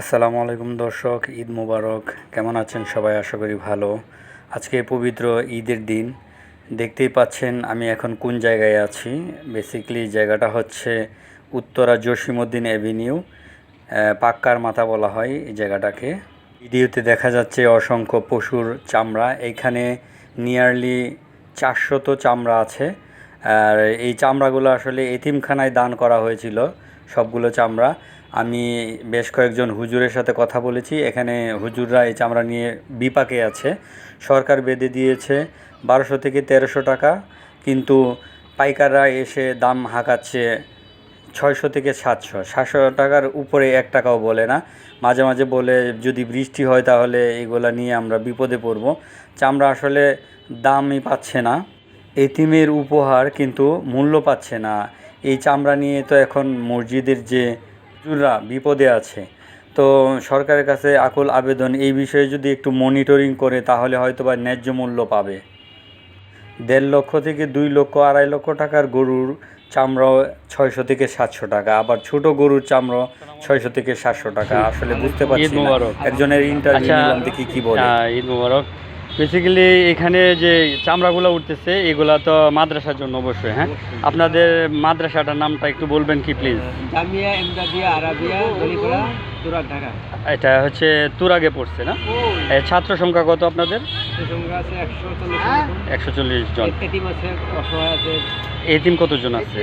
আসসালামু আলাইকুম দর্শক, ঈদ মুবারক। কেমন আছেন সবাই? আশা করি ভালো। আজকে পবিত্র ঈদের দিন। দেখতেই পাচ্ছেন আমি এখন কোন জায়গায় আছি। বেসিক্যালি জায়গাটা হচ্ছে উত্তরা জসিমউদ্দিন অ্যাভিনিউ পাক্কার মাথা বলা হয় এই জায়গাটাকে। ভিডিওতে দেখা যাচ্ছে অসংখ্য পশুর চামড়া। এখানে নিয়ারলি চারশত চামড়া আছে। আর এই চামড়াগুলো আসলে এতিমখানায় দান করা হয়েছিল। সবগুলো চামড়া। আমি বেশ কয়েকজন হুজুরের সাথে কথা বলেছি। এখানে হুজুররা এই চামড়া নিয়ে বিপাকে আছে। সরকার বেঁধে দিয়েছে বারোশো থেকে তেরোশো টাকা, কিন্তু পাইকাররা এসে দাম হাঁকাচ্ছে ছয়শো থেকে সাতশো। সাতশো টাকার উপরে এক টাকাও বলে না। মাঝে মাঝে বলে, যদি বৃষ্টি হয় তাহলে এগুলা নিয়ে আমরা বিপদে পড়ব। চামড়া আসলে দামই পাচ্ছে না। এতিমের উপহার কিন্তু মূল্য পাচ্ছে না। এই চামড়া নিয়ে তো এখন মসজিদের যে হুজুররা বিপদে আছে। তো সরকারের কাছে আকুল আবেদন এই বিষয়ে যদি একটু মনিটরিং করে তাহলে হয়তো বা ন্যায্য মূল্য পাবে। দেড় লক্ষ থেকে দুই লক্ষ আড়াই লক্ষ টাকার গরুর চামড়াও ছয়শো থেকে সাতশো টাকা আবার ছোট গরুর চামড়া ছয়শো থেকে সাতশো টাকা। আসলে বুঝতে পারছি একজনের ইন্টারভিউ আচ্ছা, কি বলে। ঈদ মুবারক। বেসিক্যালি এখানে যে চামড়াগুলো উঠতেছে এগুলা তো মাদ্রাসার জন্য অবশ্যই হ্যাঁ? আপনাদের মাদ্রাসাটার নামটা একটু বলবেন কি প্লিজ জামিয়া এমদাদিয়া আরাবিয়া গলিপাড়া তুরাক ঢাকা। এটা হচ্ছে তুরাগে পড়ছে না? ছাত্র সংখ্যা কত আপনাদের? একশো চল্লিশ জন। এতিম কতজন আছে?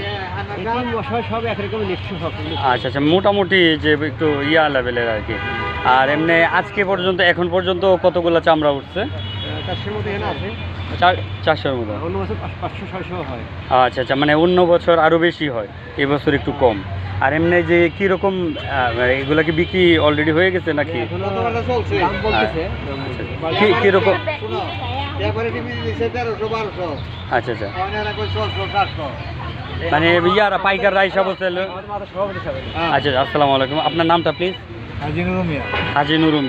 আচ্ছা আচ্ছা মোটামুটি যে একটু ইয়া লেভেলের আর কি। আর এমনি আজকে পর্যন্ত এখন পর্যন্ত কতগুলো চামড়া উঠছে? চারশোর মতো এখানে আছে। চার চারশোর মতো অন্য বছর পাঁচশো ছয়শো হয়। আচ্ছা আচ্ছা মানে অন্য বছর আরও বেশি হয় এবছর একটু কম। আর এমনি যে কীরকম এগুলা কি বিক্রি অলরেডি হয়ে গেছে নাকি? কি কীরকম? বারোশো। আচ্ছা আচ্ছা। সাতশো। মানে ইয়ারা পাইকার রাইসা বলছে আচ্ছা আসসালামু আলাইকুম। আপনার নামটা প্লিজ হাজি নুরু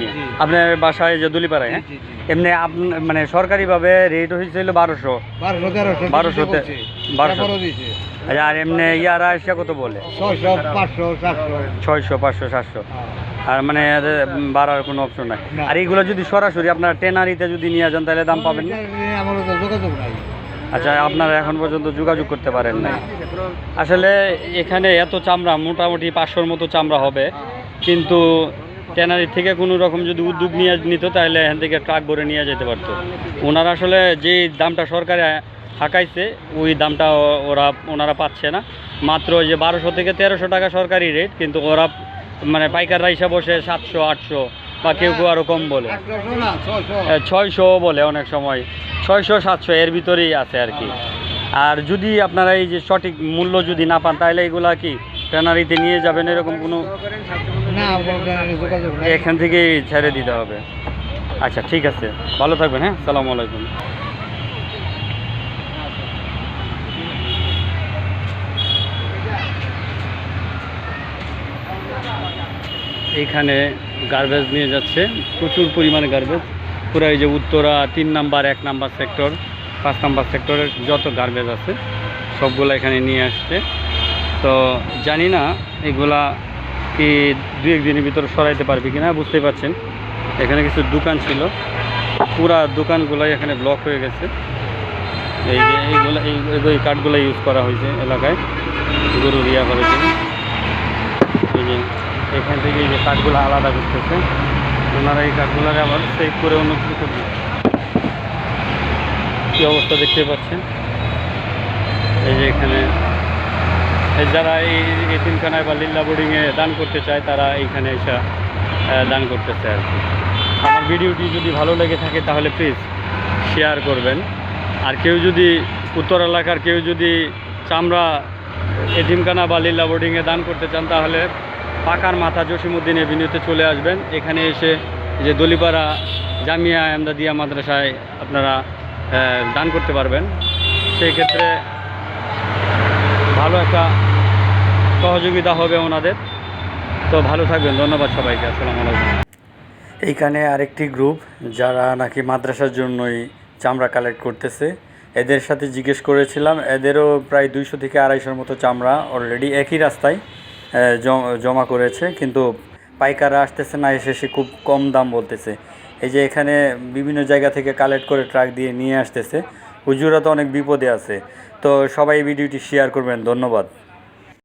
আপনার বাসায় যে দুলিপাড়ায় হ্যাঁ। এমনি আপনি মানে সরকারিভাবে রেট হয়েছিল বারোশো। বারোশো বারোশোতে বারোশো আচ্ছা, আর এমনি ইয়ারা এসে কত বলে? ছয়শো পাঁচশো সাতশো। সাতশো। আর মানে বাড়ার কোনো অপশন নাই। আর এইগুলো যদি সরাসরি আপনার টেনারিতে যদি নিয়ে যান তাহলে দাম পাবেন না? যোগাযোগ নাই। আচ্ছা আপনারা এখন পর্যন্ত যোগাযোগ করতে পারেন নাই। আসলে এখানে এত চামড়া মোটামুটি পাঁচশোর মতো চামড়া হবে। কিন্তু ট্যানারি থেকে কোনো রকম যদি উদ্যোগ নিয়ে নিত তাহলে এখান থেকে ট্রাক ভরে নিয়ে যেতে পারতো। ওনারা আসলে যে দামটা সরকারে হাঁকাইছে ওই দামটা ওরা ওনারা পাচ্ছে না। মাত্র ওই যে বারোশো থেকে তেরোশো টাকা সরকারি রেট কিন্তু ওরা মানে পাইকাররা হিসাব বসে সাতশো আটশো বা কেউ কেউ আরও কম বলে। ছয়শো বলে অনেক সময়। ছয়শো সাতশো এর ভিতরেই আছে আর কি। আর যদি আপনারা এই যে সঠিক মূল্য যদি না পান তাহলে এগুলা কি ট্যানারিতে নিয়ে যাবেন এরকম কোনো? এখান থেকেই ছেড়ে দিতে হবে। আচ্ছা ঠিক আছে। ভালো থাকবেন হ্যাঁ? সালামু আলাইকুম। এইখানে গার্বেজ নিয়ে যাচ্ছে। প্রচুর পরিমাণে গার্বেজ পুরো এই যে উত্তরা তিন নাম্বার, এক নাম্বার সেক্টর পাঁচ নাম্বার সেক্টরের যত গার্বেজ আছে, সবগুলো এখানে নিয়ে আসছে। তো জানি না এগুলা কি দু একদিনের ভিতরে সরাইতে পারবে কিনা, বুঝতেই পারছেন। এখানে কিছু দোকান ছিল, পুরা দোকানগুলাই এখানে ব্লক হয়ে গেছে। এই যে এইগুলো, এই কাঠগুলো ইউজ করা হয়েছে এলাকায়, গরুর ইয়া করার জন্য এই যে এখান থেকে এই যে কাঠগুলো আলাদা করতেছে। ওনারা এই কাঠগুলোকে আবার সেভ করে অন্য কিছু করবে। কী অবস্থা দেখতে পাচ্ছেন? এই যে এখানে যারা এই এতিমখানায় বা লিল্লা বোর্ডিংয়ে দান করতে চায়, তারা এইখানে এসে দান করতেছে আর কি। আমার ভিডিওটি যদি ভালো লেগে থাকে, তাহলে প্লিজ শেয়ার করবেন। আর কেউ যদি উত্তর এলাকার, কেউ যদি চামড়া এতিমখানা বা লিল্লা বোর্ডিংয়ে দান করতে চান, তাহলে পাকার মাথা জসিমুদ্দিন এভিনিউতে চলে আসবেন। এখানে এসে যে দলিপাড়া জামিয়া আহমদাদিয়া মাদ্রাসায় আপনারা দান করতে পারবেন। সেই ক্ষেত্রে ভালো একটা সহযোগিতা হবে ওনাদের। তো ভালো থাকবেন, ধন্যবাদ সবাইকে, আসসালামু আলাইকুম। এইখানে আরেকটি গ্রুপ যারা নাকি মাদ্রাসার জন্যই চামড়া কালেক্ট করতেছে, এদের সাথে জিজ্ঞেস করেছিলাম। এদেরও প্রায় দুইশো থেকে আড়াইশোর মতো চামড়া অলরেডি একই রাস্তায়। জমা করেছে, কিন্তু পাইকাররা আসতেছে না, এসে সে খুব কম দাম বলতেছে। এই যে এখানে বিভিন্ন জায়গা থেকে কালেক্ট করে ট্রাক দিয়ে নিয়ে আসতেছে। হুজুরা তো অনেক বিপদে আছে। তো সবাই ভিডিওটি শেয়ার করবেন। ধন্যবাদ।